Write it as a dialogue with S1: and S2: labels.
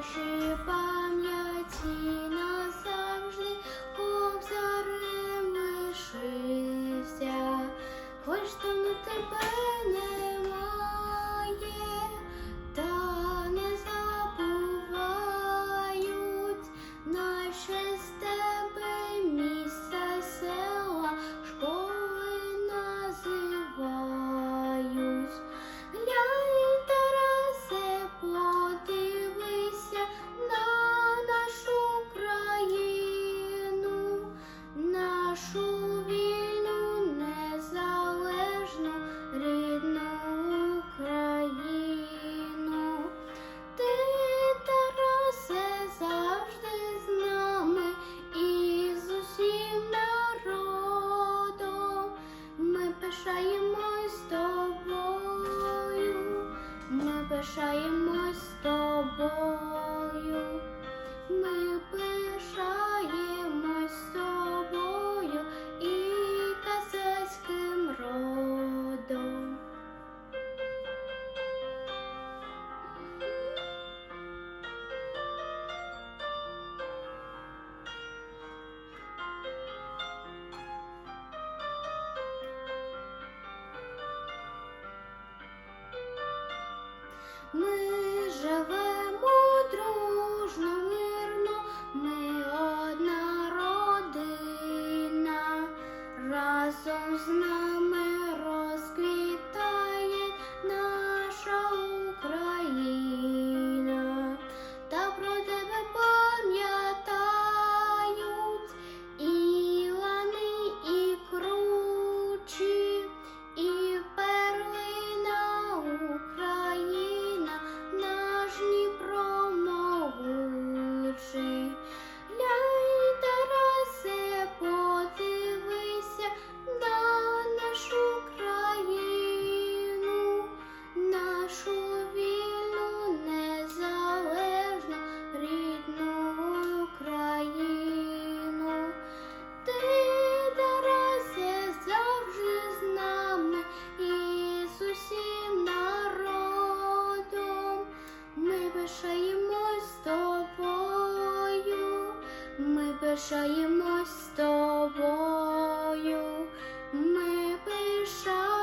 S1: нашій пам'яті. Пишаємось тобою, Ми ми пишаємось тобою, ми пишаємо.